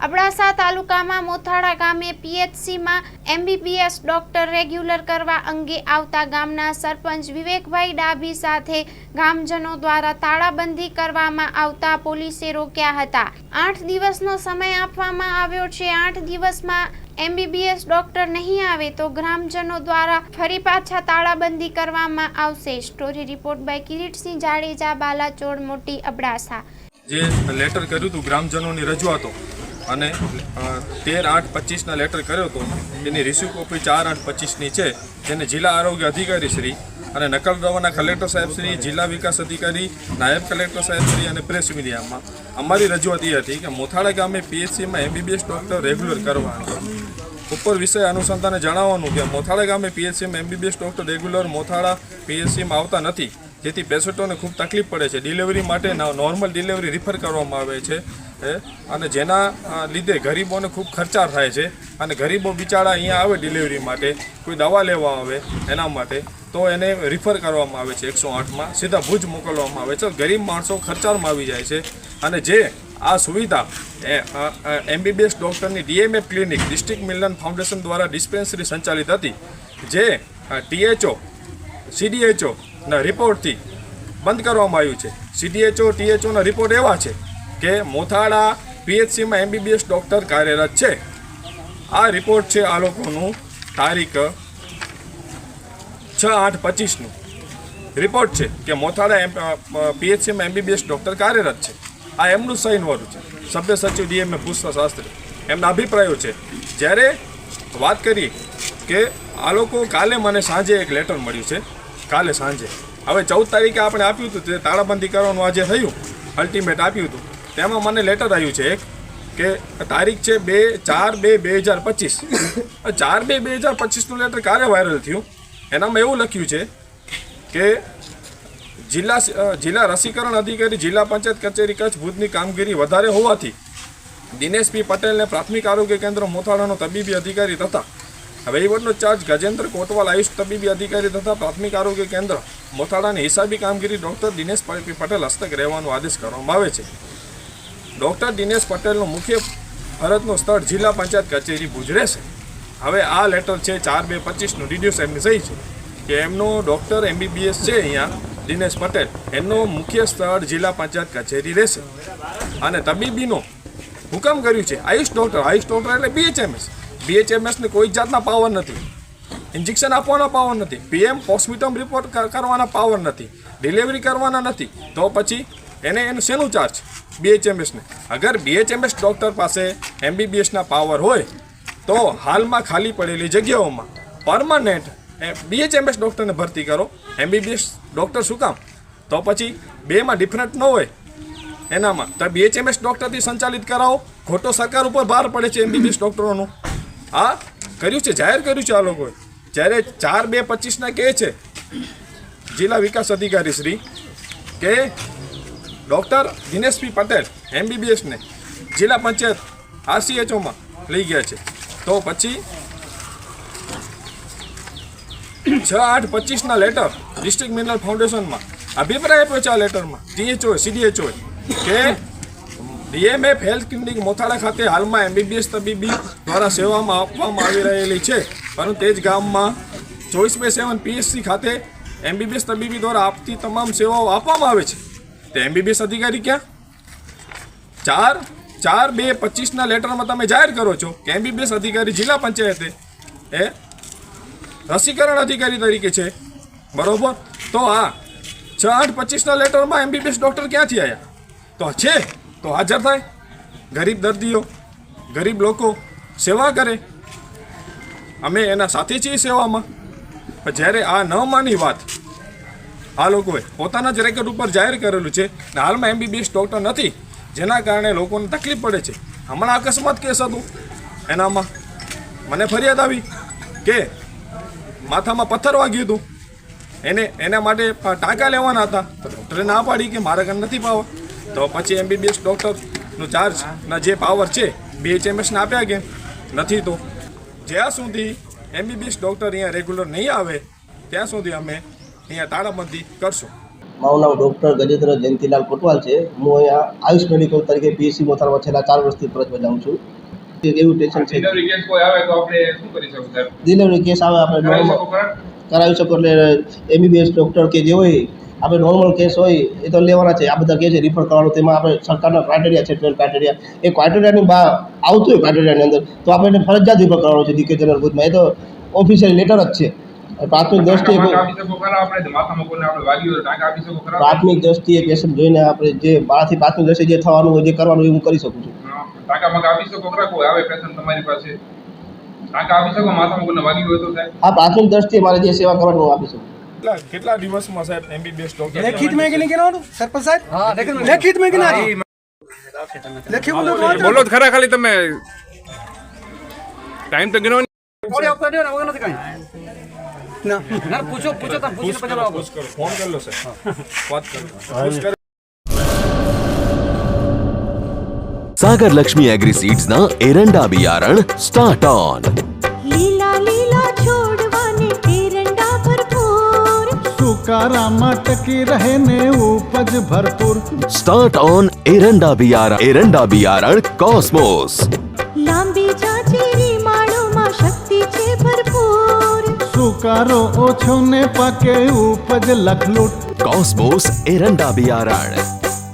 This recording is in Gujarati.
અબડાસા તાલુકામાં મોથાળા ગામે પીએચસીમાં એમબીબીએસ ડોક્ટર રેગ્યુલર કરવા અંગે આવતા ગામના સરપંચ વિવેકભાઈ ડાભી સાથે ગામજનો દ્વારા તાળાબંધી કરવામાં આવતા પોલીસે રોક્યા હતા. આઠ દિવસનો સમય આપવામાં આવ્યો છે. આઠ દિવસમાં એમબીબીએસ ડોક્ટર નહીં આવે તો ગ્રામજનો દ્વારા ફરી પાછા તાળાબંધી કરવામાં આવશે. Story report by Kiritsinh Jadeja, Balachod, મોટી અબડાસા. જે લેટર કર્યું હતું, ગ્રામજનોની રજૂઆતો અને તેર આઠ પચીસના લેટર કર્યો હતો. એની રિસીવ કોપી ચાર આઠ પચીસની છે. જેને જિલ્લા આરોગ્ય અધિકારી શ્રી અને નકલ દવાના કલેક્ટર સાહેબ શ્રી, જિલ્લા વિકાસ અધિકારી, નાયબ કલેક્ટર સાહેબ શ્રી અને પ્રેસ મીડિયામાં અમારી રજૂઆત એ હતી કે મોથાળા ગામે પીએચસીમાં એમબીબીએસ ડૉક્ટર રેગ્યુલર કરવા ઉપર વિષય અનુસંધાને જણાવવાનું કે મોથાળા ગામે પીએચસીમાં એમબીબીએસ ડૉક્ટર રેગ્યુલર મોથાળા પીએચસીમાં આવતા નથી. જેથી પેશન્ટોને ખૂબ તકલીફ પડે છે. ડિલિવરી માટે નોર્મલ ડિલિવરી રિફર કરવામાં આવે છે અને જેના લીધે ગરીબોને ખૂબ ખર્ચાર થાય છે અને ગરીબો બિચારા અહીંયા આવે ડિલિવરી માટે, કોઈ દવા લેવા આવે એના માટે, તો એને રિફર કરવામાં આવે છે એકસો આઠમાં સીધા ભુજ મોકલવામાં આવે છે. ગરીબ માણસો ખર્ચામાં આવી જાય છે. અને જે આ સુવિધા એમબીબીએસ ડૉક્ટરની DMF clinic, district Milan foundation દ્વારા ડિસ્પેન્સરી સંચાલિત હતી. જે ટીએચઓ સીડીએચઓ ના રિપોર્ટથી બંધ કરવામાં આવ્યું છે. સીડીએચઓ ટીએચઓના રિપોર્ટ એવા છે કે મોથાળા પીએચસીમાં એમબીબીએસ ડૉક્ટર કાર્યરત છે. આ રિપોર્ટ છે આ લોકોનું તારીખ છ આઠ પચીસનું રિપોર્ટ છે કે મોથાળા એમ પીએચસીમાં એમબીબીએસ ડૉક્ટર કાર્યરત છે. આ એમનું સાઇનવાળું છે. સભ્ય સચિવ ડીએમએ પુષ્પ શાસ્ત્રી. એમના અભિપ્રાયો છે. જ્યારે વાત કરી કે આ લોકો કાલે મને સાંજે એક લેટર મળ્યું છે. કાલે સાંજે. હવે ચૌદ તારીખે આપણે આપ્યું હતું તે તાળાબંધી કરવાનું આજે થયું. અલ્ટિમેટ આપ્યું હતું. તેમાં મને લેટર આવ્યું છે એક, કે તારીખ છે બે ચાર બે બે હજાર પચીસ. ચાર બે બે હજાર પચીસનું લેટર ક્યારે વાયરલ થયું. એનામાં એવું લખ્યું છે કે જિલ્લા જિલ્લા રસીકરણ અધિકારી, જિલ્લા પંચાયત કચેરી, કચ્છ ભુજની કામગીરી વધારે હોવાથી દિનેશ પટેલને પ્રાથમિક આરોગ્ય કેન્દ્ર મોથાળાનો તબીબી અધિકારી તથા વહીવટનો ચાર્જ ગજેન્દ્ર કોટવાલ આયુષ તબીબી અધિકારી તથા પ્રાથમિક આરોગ્ય કેન્દ્ર મોથાળાની હિસાબી કામગીરી ડૉક્ટર દિનેશ પટેલ હસ્તક રહેવાનો આદેશ કરવામાં આવે છે. ડૉક્ટર દિનેશ પટેલનું મુખ્ય ફરજનું સ્થળ જિલ્લા પંચાયત કચેરી ભુજ રહેશે હવે આ લેટર છે ચાર બે પચીસનું. રિડ્યુસ એમની સહી છે કે એમનો ડૉક્ટર એમબીબીએસ છે અહીંયા દિનેશ પટેલ. એમનું મુખ્ય સ્થળ જિલ્લા પંચાયત કચેરી રહેશે. અને તબીબીનો હુકમ કર્યું છે. આયુષ ડૉક્ટર આયુષ ડૉક્ટર એટલે બીએચએમએસ બીએચએમએસને કોઈ જાતના પાવર નથી. ઇન્જેક્શન આપવાના પાવર નથી. પીએમ પોસ્ટમોર્ટમ રિપોર્ટ કરવાના પાવર નથી. ડિલિવરી કરવાના નથી. તો પછી એને, એનું શેનું ચાર્જ બીએચએમએસને અગર બીએચએમએસ ડૉક્ટર પાસે એમબીબીએસના પાવર હોય, તો હાલમાં ખાલી પડેલી જગ્યાઓમાં પરમાનન્ટ બીએચએમએસ ડૉક્ટરને ભરતી કરો. એમબીબીએસ ડૉક્ટર શું કામ? તો પછી બેમાં ડિફરન્ટ ન હોય. એનામાં તો બીએચએમએસ ડૉક્ટરથી સંચાલિત કરાવો. ખોટો સરકાર ઉપર ભાર પડે છે એમબીબીએસ ડૉક્ટરોનું આ કર્યું છે? જાહેર કર્યું છે આ લોકોએ જ્યારે ચાર બે પચીસના કહે છે, જિલ્લા વિકાસ અધિકારી શ્રી, કે ડૉક્ટર દિનેશપી પટેલ એમબીબીએસને જિલ્લા પંચાયત આરસીએચઓમાં લઈ ગયા છે. તો પછી છ આઠ પચીસના લેટર ડિસ્ટ્રિક્ટ મિનરલ ફાઉન્ડેશનમાં અભિપ્રાય આપ્યો છે આ લેટરમાં ટીએચઓ સીડીએચઓએ કે ડીએમએફ હેલ્થ ક્લિનિક મોથાળા ખાતે હાલમાં એમબીબીએસ તબીબી દ્વારા સેવામાં આપવામાં આવી રહેલી છે. પરંતુ તે જ ગામમાં ચોવીસ બે સેવન પીએચસી ખાતે એમબીબીએસ તબીબી દ્વારા આપતી તમામ સેવાઓ આપવામાં આવે છે. તે એમબીબીએસ અધિકારી ક્યાં? ચાર ચાર બે પચીસના લેટરમાં તમે જાહેર કરો છો કે એમબીબીએસ અધિકારી જિલ્લા પંચાયતે એ રસીકરણ અધિકારી તરીકે છે. બરોબર? તો આ છ, આઠ, પચીસના લેટરમાં એમબીબીએસ ડૉક્ટર ક્યાંથી આવ્યા તો છે, તો હાજર થાય. ગરીબ દર્દીઓ, ગરીબ લોકો સેવા કરે? અમે એના સાથે છીએ સેવામાં. પણ જ્યારે આ ન માની વાત, આ લોકોએ પોતાના જ રેકેટ ઉપર જાહેર કરેલું છે ને હાલમાં એમબીબીએસ ડૉક્ટર નથી, જેના કારણે લોકોને તકલીફ પડે છે. હમણાં અકસ્માત કેસ હતું. એનામાં મને ફરિયાદ આવી કે માથામાં પથ્થર વાગ્યું હતું. એને, એના માટે ટાંકા લેવાના હતા. તો ડૉક્ટરે ના પાડી કે મારા ઘર નથી પાવર. તો પછી એમબીબીએસ ડૉક્ટરનો ચાર્જના જે પાવર છે બીએચએમએસને આપ્યા કેમ નથી તો જ્યાં સુધી એમબીબીએસ ડૉક્ટર અહીંયા રેગ્યુલર નહીં આવે ત્યાં સુધી અમે અહીંયા તાળાબંધી કરશું. મારું નામ ડૉક્ટર ગજેન્દ્ર જયંતિલાલ કોટવાલ છે. હું અહીંયા આયુષ મેડિકલ તરીકે પીએસસી મોથાળમાં છેલ્લા ચાર વર્ષથી ફરજ બજાવું છું. એવું ટેન્શન છે? ડિલિવરી કેસ આવે આપણે શું કરી શકું સાહેબ ડિલિવરી કેસ આવે આપણે કરાવી શકો કરાવી શકો એટલે એમબીબીએસ ડૉક્ટર કે જે હોય આપણે નોર્મલ કેસ હોય એ તો લેવાના છે. આ બધા કે છે રિફર કરવાનું. તેમાં આપણે સરકારના ક્રાઇટેરિયા છે ટ્વેલ્વ ક્રાઇટેરિયા એ ક્રાઇટેરિયાની બહાર આવતું હોય ક્રાઇટેરિયાની અંદર તો આપણે એને ફરજિયાત રિફર કરવાનું છે ડીકે જનરલ ભુજમાં એ તો ઓફિશિયલ લેટર જ છે. પ્રાથમિક દ્રષ્ટિએ પ્રાથમિક દ્રષ્ટિએ પેશન્ટ જોઈને આપણે જે મારાથી પ્રાથમિક દ્રષ્ટિએ જે થવાનું હોય જે કરવાનું હોય હું કરી શકું છું. હા, પ્રાથમિક દ્રષ્ટિએ મારે જે સેવા કરવાનું હું આપી શકું. કેટલા કેટલા દિવસમાં સાહેબ એમબીબીએસ ડોક્ટર લેખિત માંગણી કેનો સરપંચ સાહેબ હા લેખિત માંગણી લેખિત બોલો બોલો ખરા ખાલી તમે ટાઈમ તો ગણો થોડી આવતા દેવો વગર નથી કાઈ ના ના પૂછો પૂછો તમે પૂછીને પછી જવાબ કરો ફોન કરી લો સાહેબ વાત કરો ಸಾಗರ್ ಲಕ್ಷ್ಮಿ ಅಗ್ರಿ ಸೀಡ್ಸ್ ನ ಎರಡಾ ಬಿಯಾರಣ ಸ್ಟಾರ್ಟ್ ಆನ್ कारा मटकी रहने उपज भरपूर। स्टार्ट ऑन एरंडा बियारण एरंडा बियारण कॉस्मोस। लांबीच्या मा शक्ति छे भरपूर। सुकारो ओछो ने पके उपज लखलूट। कॉस्मोस एरंडा बियारण